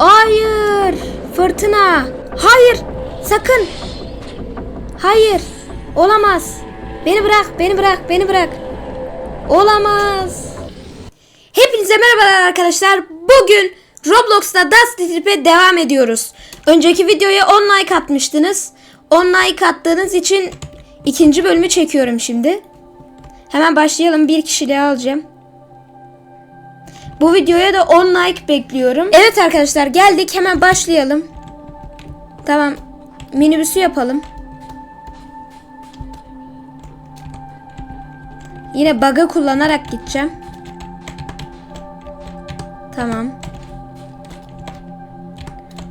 Hayır. Fırtına. Hayır. Sakın. Hayır. Olamaz. Beni bırak, beni bırak, beni bırak. Olamaz. Hepinize merhabalar arkadaşlar. Bugün Roblox'ta Dusty Trip'e devam ediyoruz. Önceki videoya 10 like atmıştınız. 10 like attığınız için ikinci bölümü çekiyorum şimdi. Hemen başlayalım. Bir kişiliği alacağım. Bu videoya da 10 like bekliyorum. Evet arkadaşlar geldik. Hemen başlayalım. Tamam. Minibüsü yapalım. Yine bug'ı kullanarak gideceğim. Tamam.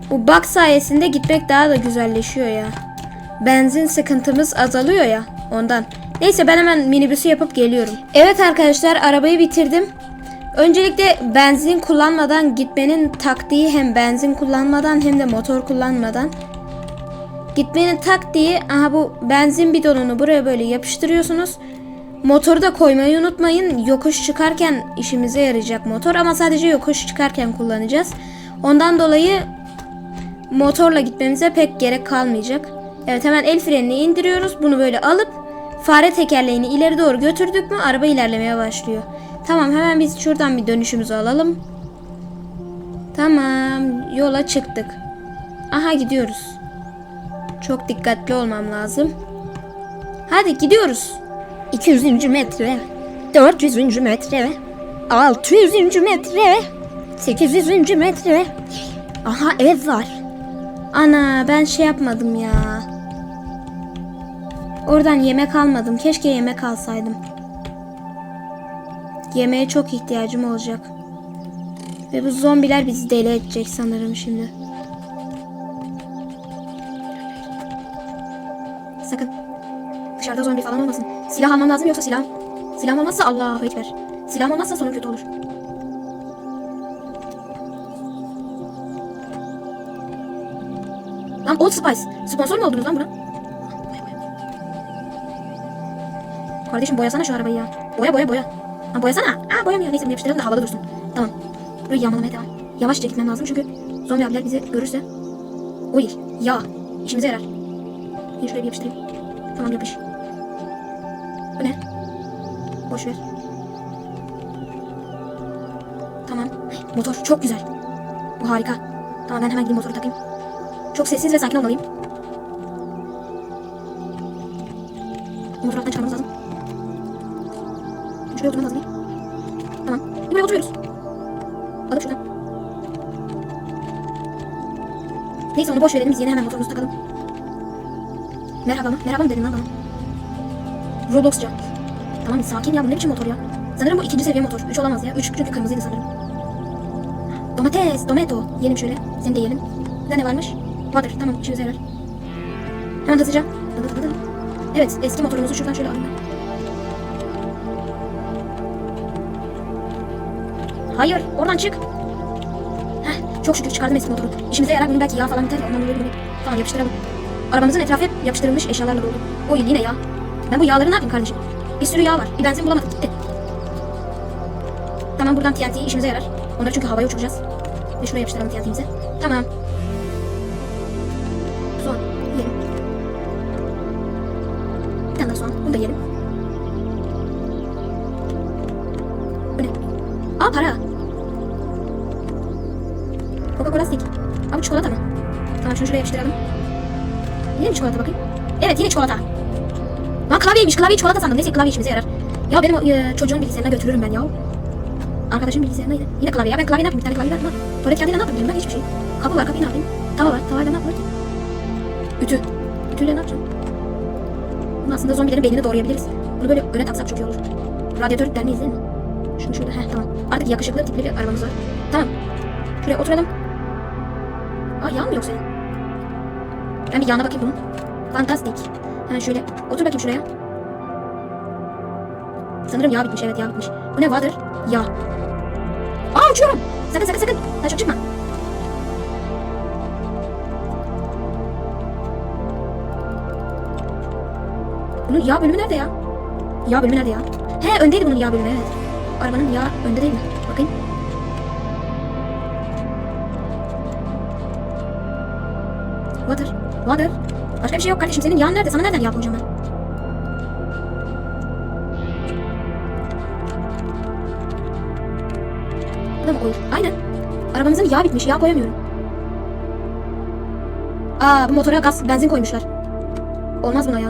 Bu bug sayesinde gitmek daha da güzelleşiyor ya. Benzin sıkıntımız azalıyor ya ondan. Neyse ben hemen minibüsü yapıp geliyorum. Evet arkadaşlar arabayı bitirdim. Öncelikle benzin kullanmadan gitmenin taktiği hem benzin kullanmadan hem de motor kullanmadan. Gitmenin taktiği aha bu benzin bidonunu buraya böyle yapıştırıyorsunuz. Motoru da koymayı unutmayın. Yokuş çıkarken işimize yarayacak motor ama sadece yokuş çıkarken kullanacağız. Ondan dolayı motorla gitmemize pek gerek kalmayacak. Evet hemen el frenini indiriyoruz. Bunu böyle alıp fare tekerleğini ileri doğru götürdük mü araba ilerlemeye başlıyor. Tamam hemen biz şuradan bir dönüşümüzü alalım. Tamam yola çıktık. Aha gidiyoruz. Çok dikkatli olmam lazım. Hadi gidiyoruz. 200. metre, 400. metre, 600. metre, 800. metre. Aha ev var. Ana ben şey yapmadım ya. Oradan yemek almadım. Keşke yemek alsaydım. Yemeğe çok ihtiyacım olacak. Ve bu zombiler bizi deli edecek sanırım şimdi. Sakın. Dışarıda zombi falan olmasın. Silah almam lazım yoksa silah. Silah olmazsa Allah'a ekber. Silah olmazsa sonum kötü olur. Lan Old Spice. Sponsor mu oldunuz lan buna? Kardeşim boyasana şu arabayı ya. Boya boya boya. Ha boyasana. Aa boyamıyor. Neyse bunu yapıştıralım da havada dursun. Tamam. Burayı yağmalamaya devam. Yavaşça gitmem lazım çünkü zombi abiler bizi görürse. Oy ya. işimize yarar. Bir şuraya bir yapıştırayım. Tamam yapış. Bu ne? Boş ver. Tamam. Motor çok güzel. Bu harika. Tamam ben hemen gideyim motoru takayım. Çok sessiz ve sakin olmalıyım. Motoru alttan çıkarmamız lazım. Şuraya oturmam lazım. Tamam. Buraya oturuyoruz. Alıp şuradan. Neyse onu boş verelim. Biz yine hemen motorumuzu takalım. Merhaba mı? Merhaba mı dedin lan bana? Roblox'ca. Tamam sakin ya bu ne biçim motor ya? Sanırım bu ikinci seviye motor. Üç olamaz ya. Üç çünkü kırmızıydı sanırım. Domates, domato. Yiyelim şöyle. Seni de yiyelim. Burada ne varmış? Water. Tamam işimize yarar. Hemen hızlıca. Evet eski motorumuzu şuradan şöyle alayım Hayır oradan çık. Heh, çok şükür çıkardım eski motoru. İşimize yarar bunun belki yağ falan biter. Ondan dolayı bunu tamam yapıştıralım. Arabamızın etrafı hep yapıştırılmış eşyalarla dolu. Oy yine yağ. Ben bu yağları ne yapayım kardeşim? Bir sürü yağ var. Bir benzin bulamadık gitti. Tamam buradan TNT işimize yarar. Onları çünkü havaya uçuracağız. Ve şuraya yapıştıralım TNT'mizi. Tamam. Soğan yiyelim. Bir tane daha soğan. Bunu da yiyelim. Coca-Cola bu çikolata mı? Tamam şunu şuraya yapıştıralım. Yine mi çikolata bakayım? Evet yine çikolata. Lan klavyeymiş klavye çikolata sandım. Neyse klavye işimize yarar. Ya benim e, çocuğun bilgisayarına götürürüm ben ya. Arkadaşım bilgisayarına yine. Yine klavye ya ben klavye ne yapayım? Bir tane klavye verdim. Tuvalet kağıdıyla ne yapayım? Ben hiçbir şey. Kapı var kapıyı ne yapayım? Tava var. Tavayla ne yapılır ki? Ütü. Ütüyle ne yapacağım? Bunu aslında zombilerin beynini doğrayabiliriz. Bunu böyle öne taksak çok iyi olur. Radyatör der miyiz değil mi? Şunu şurada. Heh tamam. Artık yakışıklı tipli bir arabamız var. Tamam. Şuraya oturalım. Aa yağ mı yok senin? Ben bir yağına bakayım bunun. Fantastik. Hemen şöyle otur bakayım şuraya. Sanırım yağ bitmiş evet yağ bitmiş. Bu ne vardır? Yağ. Aa uçuyorum. Sakın sakın sakın. Çok çıkma. Bunun yağ bölümü nerede ya? Yağ bölümü nerede ya? He öndeydi bunun yağ bölümü evet. Arabanın yağ önde değil mi? Bakayım. Water. Başka bir şey yok kardeşim. Senin yağın nerede? Sana nereden yağ koyacağım ben? Buna mı koyur? Aynen. Arabamızın yağ bitmiş. Yağ koyamıyorum. Aa bu motora gaz, benzin koymuşlar. Olmaz buna ya.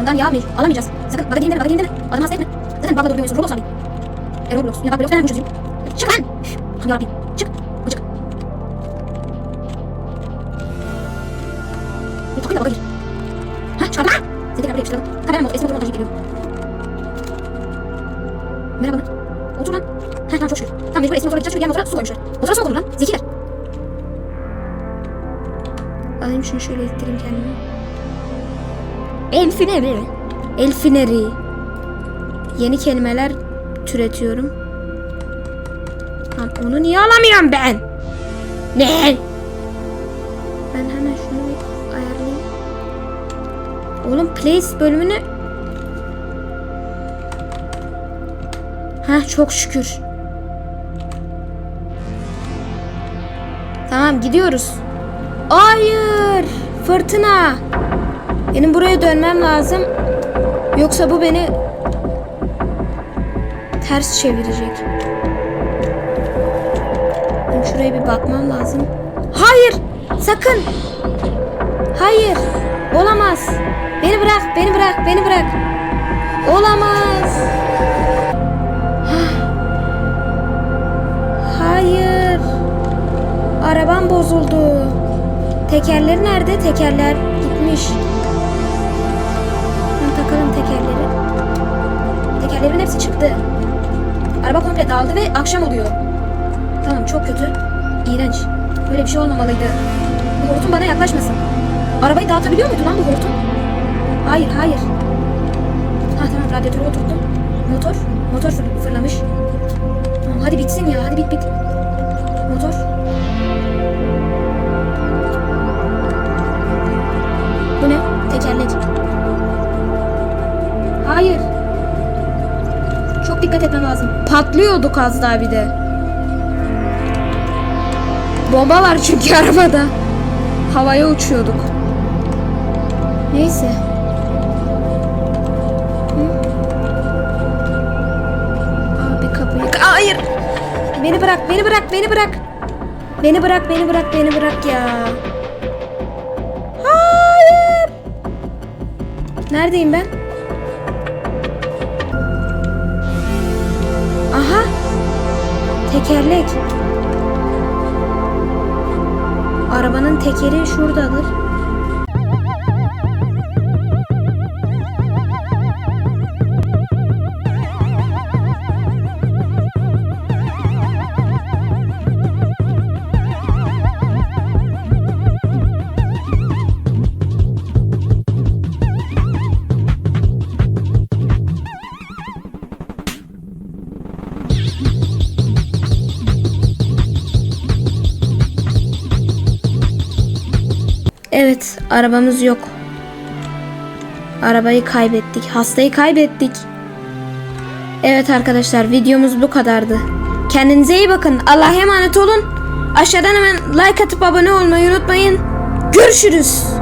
Ondan yağ mı? Alamayacağız. Sakın bagaja indirme, bagaja indirme. Adamı hasta etme. Zaten bug'la duruyorsun. Roblox abi. E Roblox. Ya bak Roblox ben çözeyim. Çık lan. Yarabbim. Tekrar buraya yapıştıralım. Kamera motor, eski motor montajı geliyor. Merhaba lan. Otur lan. Heh tamam çok şükür. Tamam mecbur eski motora gideceğiz çünkü su koymuşlar. Motora su mu konur lan? Zekiler. Alayım şunu şöyle ittireyim kendimi. El feneri. El feneri. Yeni kelimeler türetiyorum. Lan onu niye alamıyorum ben? Ne? Ben hemen şunu. Oğlum place bölümünü... Heh çok şükür. Tamam gidiyoruz. Hayır! Fırtına! Benim buraya dönmem lazım. Yoksa bu beni ters çevirecek. Benim şuraya bir bakmam lazım. Hayır! Sakın! Hayır! Olamaz! Beni bırak, beni bırak, beni bırak. Olamaz! Hayır! Arabam bozuldu. Tekerleri nerede? Tekerler gitmiş. Şimdi takalım tekerleri. Tekerlerin hepsi çıktı. Araba komple dağıldı ve akşam oluyor. Tamam çok kötü. İğrenç. Böyle bir şey olmamalıydı. Bu hortum bana yaklaşmasın. Arabayı dağıtabiliyor muydu lan bu hortum? Hayır hayır. Ha tamam radyatörü oturttum. Motor. Motor fır- fırlamış. Tamam, hadi bitsin ya hadi bit bit. Motor. Bu ne? Tekerlek. Hayır. Çok dikkat etmem lazım. Patlıyorduk az daha bir de. Bomba var çünkü arabada. Havaya uçuyorduk. Neyse. Hı? Abi kapıyı... Hayır! Beni bırak, beni bırak, beni bırak. Beni bırak, beni bırak, beni bırak ya. Hayır! Neredeyim ben? Aha! Tekerlek. Arabanın tekeri şuradadır. Evet, arabamız yok. Arabayı kaybettik. Hastayı kaybettik. Evet arkadaşlar, videomuz bu kadardı. Kendinize iyi bakın. Allah'a emanet olun. Aşağıdan hemen like atıp abone olmayı unutmayın. Görüşürüz.